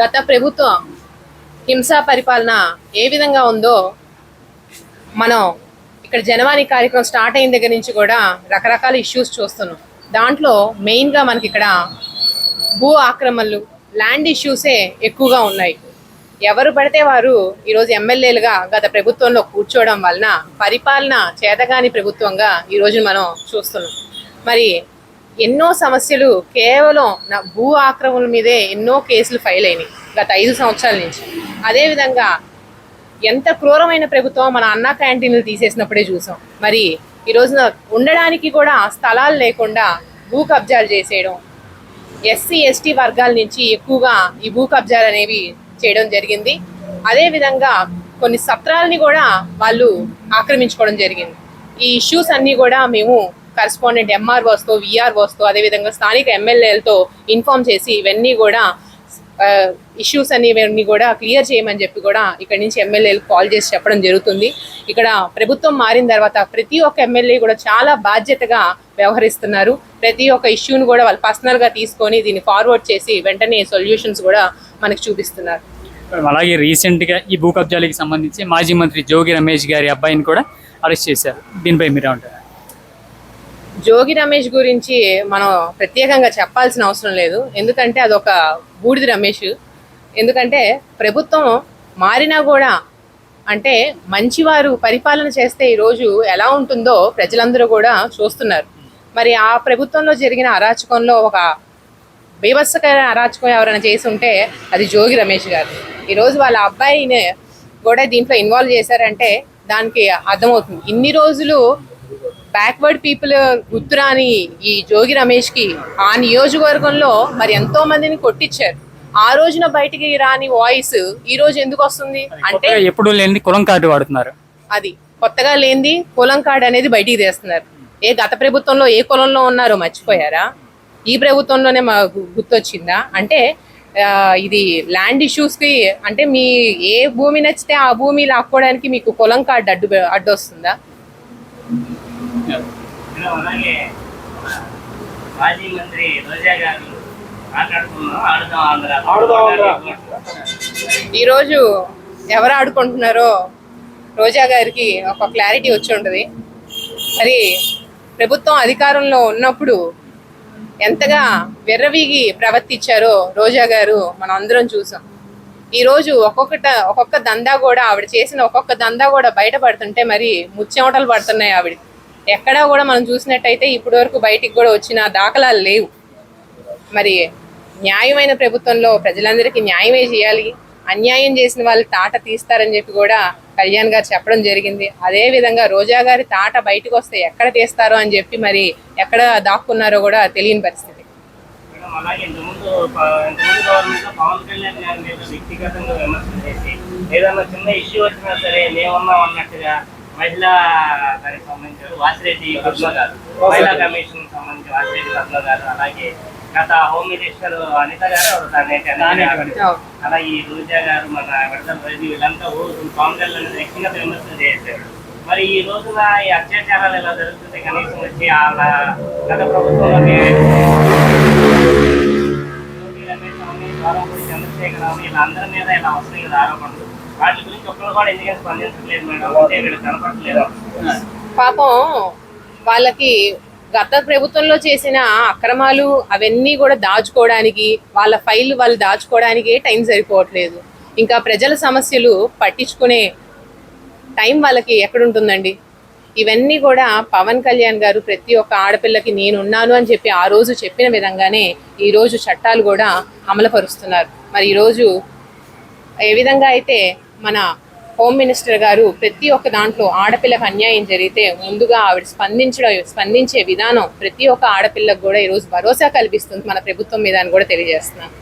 గత ప్రభుత్వం హింసా పరిపాలన ఏ విధంగా ఉందో మనం ఇక్కడ జనవాణి కార్యక్రమం స్టార్ట్ అయిన దగ్గర నుంచి కూడా రకరకాల ఇష్యూస్ చూస్తున్నాం. దాంట్లో మెయిన్గా మనకి ఇక్కడ భూ ఆక్రమణలు ల్యాండ్ ఇష్యూసే ఎక్కువగా ఉన్నాయి. ఎవరు పడితే వారు ఈరోజు ఎమ్మెల్యేలుగా గత ప్రభుత్వంలో కూర్చోవడం వలన పరిపాలన చేతగాని ప్రభుత్వంగా ఈరోజు మనం చూస్తున్నాం. మరి ఎన్నో సమస్యలు కేవలం నా భూ ఆక్రమణల మీదే ఎన్నో కేసులు ఫైల్ అయినాయి గత ఐదు సంవత్సరాల నుంచి. అదేవిధంగా ఎంత క్రూరమైన ప్రభుత్వం మన అన్న క్యాంటీన్లు తీసేసినప్పుడే చూసాం. మరి ఈ రోజున ఉండడానికి కూడా స్థలాలు లేకుండా భూ కబ్జాలు చేసేయడం ఎస్సీ ఎస్టీ వర్గాల నుంచి ఎక్కువగా ఈ భూ కబ్జాలు అనేవి చేయడం జరిగింది. అదేవిధంగా కొన్ని సత్రాలని కూడా వాళ్ళు ఆక్రమించుకోవడం జరిగింది. ఈ ఇష్యూస్ అన్నీ కూడా మేము కరెస్పాండెంట్ ఎంఆర్ఓస్తో విఆర్ఓస్తో అదేవిధంగా స్థానిక ఎమ్మెల్యేలతో ఇన్ఫామ్ చేసి ఇవన్నీ కూడా ఇష్యూస్ అన్ని ఇవన్నీ కూడా క్లియర్ చేయమని చెప్పి కూడా ఇక్కడ నుంచి ఎమ్మెల్యేలు కాల్ చేసి చెప్పడం జరుగుతుంది. ఇక్కడ ప్రభుత్వం మారిన తర్వాత ప్రతి ఒక్క ఎమ్మెల్యే కూడా చాలా బాధ్యతగా వ్యవహరిస్తున్నారు. ప్రతి ఒక్క ఇష్యూని కూడా వాళ్ళు పర్సనల్గా తీసుకొని దీన్ని ఫార్వర్డ్ చేసి వెంటనే సొల్యూషన్స్ కూడా మనకు చూపిస్తున్నారు. అలాగే రీసెంట్గా ఈ భూ కబ్జాలకి సంబంధించి మాజీ మంత్రి జోగి రమేష్ గారి అబ్బాయిని కూడా అరెస్ట్ చేశారు. దీనిపై మీరే ఉంటారు జోగి రమేష్ గురించి మనం ప్రత్యేకంగా చెప్పాల్సిన అవసరం లేదు. ఎందుకంటే అదొక బూడిది రమేష్. ఎందుకంటే ప్రభుత్వం మారినా కూడా అంటే మంచివారు పరిపాలన చేస్తే ఈరోజు ఎలా ఉంటుందో ప్రజలందరూ కూడా చూస్తున్నారు. మరి ఆ ప్రభుత్వంలో జరిగిన అరాచకంలో ఒక బీభత్సకర అరాచకం ఎవరైనా చేసి ఉంటే అది జోగి రమేష్ గారు. ఈరోజు వాళ్ళ అబ్బాయిని కూడా దీంట్లో ఇన్వాల్వ్ చేశారంటే దానికి అర్థమవుతుంది. ఇన్ని రోజులు బ్యాక్వర్డ్ పీపుల్ గుర్తురాని ఈ జోగి రమేష్కి ఆ నియోజకవర్గంలో మరి ఎంతో మందిని కొట్టించారు. ఆ రోజున బయటికి రాని వాయిస్ ఈ రోజు ఎందుకు వస్తుంది? అంటే ఎప్పుడూ లేని కులం కార్డు వాడుతున్నారు. అది కొత్తగా లేనిది కులం కార్డు అనేది బయటికి తీస్తున్నారు. ఏ గత ప్రభుత్వంలో ఏ కులంలో ఉన్నారో మర్చిపోయారా? ఈ ప్రభుత్వంలోనే మా గుర్తొచ్చిందా? అంటే ఇది ల్యాండ్ ఇష్యూస్కి అంటే మీ ఏ భూమి నచ్చితే ఆ భూమి లాక్కోవడానికి మీకు కులం కార్డు అడ్డు అడ్డు మేడం, అలాగే మాజీ మంత్రి రోజా గారు ఈరోజు ఎవరు ఆడుకుంటున్నారో రోజా గారికి ఒక క్లారిటీ వచ్చి ఉంటుంది. మరి ప్రభుత్వం అధికారంలో ఉన్నప్పుడు ఎంతగా వెర్రవీగి ప్రవర్తించారో రోజా గారు మనం అందరం చూసాం. ఈరోజు ఒక్కొక్కట ఒక్కొక్క దందా కూడా ఆవిడ చేసిన ఒక్కొక్క దందా కూడా బయటపడుతుంటే మరి ముచ్చెమటలు పడుతున్నాయి ఆవిడ ఎక్కడా కూడా మనం చూసినట్టయితే ఇప్పటి వరకు బయటికి కూడా వచ్చిన దాఖలాలు లేవు. మరి న్యాయమైన ప్రభుత్వంలో ప్రజలందరికీ న్యాయమే చేయాలి అన్యాయం చేసిన వాళ్ళు తాట తీస్తారని చెప్పి కూడా కళ్యాణ్ గారు చెప్పడం జరిగింది. అదేవిధంగా రోజా గారి తాట బయటకు వస్తే ఎక్కడ తీస్తారో అని చెప్పి మరి ఎక్కడ దాక్కున్నారో కూడా తెలియని పరిస్థితి. అలాగే ఇంతకుముందు ఇంతకుముందు గవర్నమెంట్లో పవన్ కళ్యాణ్ వ్యక్తిగతంగా విమర్శలు చేసి చిన్న ఇష్యూ వచ్చినా సరే మేమున్నాం అన్నట్టుగా మహిళా దానికి సంబంధించి వాసిరెడ్డి పద్మ గారు మహిళా కమిషన్ సంబంధించి వాసిరెడ్డి పద్మ గారు అలాగే గత హోమ్ మినిస్టర్ అనిత గారు ఎవరు? తానేటి అనిత గారు. అవును. అలా ఈ రోజా గారు మన విడతల రవి వీళ్ళంతా పవన్ కళ్యాణ్ వ్యక్తిగత విమర్శలు చేశారు మరి ఈ రోజున ఈ అత్యాచారాలు ఎలా జరుగుతుంది కనీసం వచ్చి ఆవిడ గత ప్రభుత్వంలోనే యోగి రమేష్ అవని, ద్వారంపూడి చంద్రశేఖర్ అవని వీళ్ళందరి మీద ఇలా వస్తున్నాయి కదా ఆరోపణలు పాపం వాళ్ళకి గత ప్రభుత్వంలో చేసిన అక్రమాలు అవన్నీ కూడా దాచుకోవడానికి వాళ్ళ ఫైల్ వాళ్ళు దాచుకోవడానికి టైం సరిపోవట్లేదు. ఇంకా ప్రజల సమస్యలు పట్టించుకునే టైం వాళ్ళకి ఎక్కడుంటుందండి? ఇవన్నీ కూడా పవన్ కళ్యాణ్ గారు ప్రతి ఒక్క ఆడపిల్లకి నేనున్నాను అని చెప్పి ఆ రోజు చెప్పిన విధంగానే ఈరోజు చట్టాలు కూడా అమలుపరుస్తున్నారు. మరి ఈరోజు ఏ విధంగా అయితే మన హోమ్ మినిస్టర్ గారు ప్రతి ఒక్క దాంట్లో ఆడపిల్లకు అన్యాయం జరిగితే ముందుగా ఆవిడ స్పందించడం స్పందించే విధానం ప్రతి ఒక్క ఆడపిల్లకు కూడా ఈరోజు భరోసా కల్పిస్తుంది మన ప్రభుత్వం మీద అని కూడా తెలియజేస్తున్నాను.